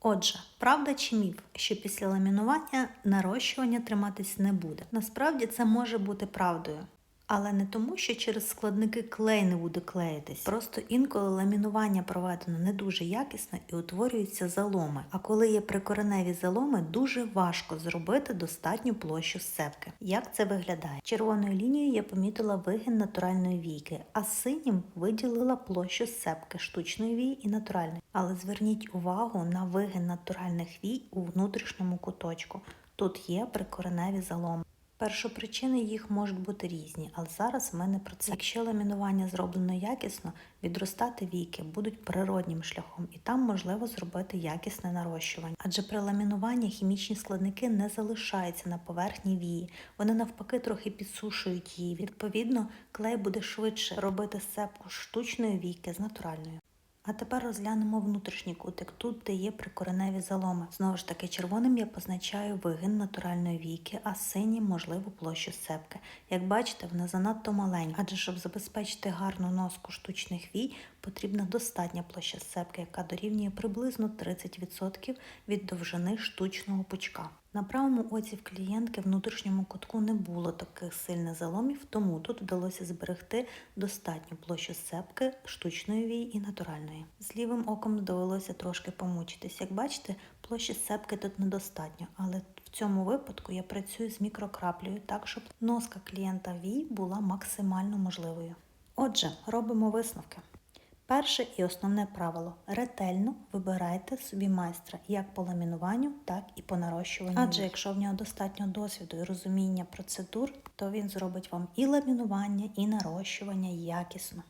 Отже, правда чи міф, що після ламінування нарощування триматись не буде? Насправді це може бути правдою. Але не тому, що через складники клей не буде клеїтись. Просто інколи ламінування проведено не дуже якісно і утворюються заломи. А коли є прикореневі заломи, дуже важко зробити достатню площу сцепки. Як це виглядає? Червоною лінією я помітила вигін натуральної війки, а синім виділила площу сцепки штучної вії і натуральної. Але зверніть увагу на вигін натуральних вій у внутрішньому куточку. Тут є прикореневі заломи. Першопричини їх можуть бути різні, але зараз в мене про це. Якщо ламінування зроблено якісно, відростати віки будуть природнім шляхом, і там можливо зробити якісне нарощування. Адже при ламінуванні хімічні складники не залишаються на поверхні вії, вони навпаки трохи підсушують її. Відповідно, клей буде швидше робити сцепку штучної війки з натуральною. А тепер розглянемо внутрішній кутик, тут де є прикореневі заломи. Знову ж таки, червоним я позначаю вигин натуральної війки, а синім можливу площу сцепки. Як бачите, вона занадто маленька, адже щоб забезпечити гарну носку штучних вій, потрібна достатня площа сцепки, яка дорівнює приблизно 30% від довжини штучного пучка. На правому оці в клієнтки внутрішньому кутку не було таких сильних заломів, тому тут вдалося зберегти достатню площу сцепки штучної вії і натуральної. З лівим оком довелося трошки помучитись. Як бачите, площі сцепки тут недостатньо, але в цьому випадку я працюю з мікрокраплею так, щоб носка клієнта вій була максимально можливою. Отже, робимо висновки. Перше і основне правило ретельно вибирайте собі майстра як по ламінуванню, так і по нарощуванню. Адже якщо в нього достатньо досвіду і розуміння процедур, то він зробить вам і ламінування, і нарощування якісно.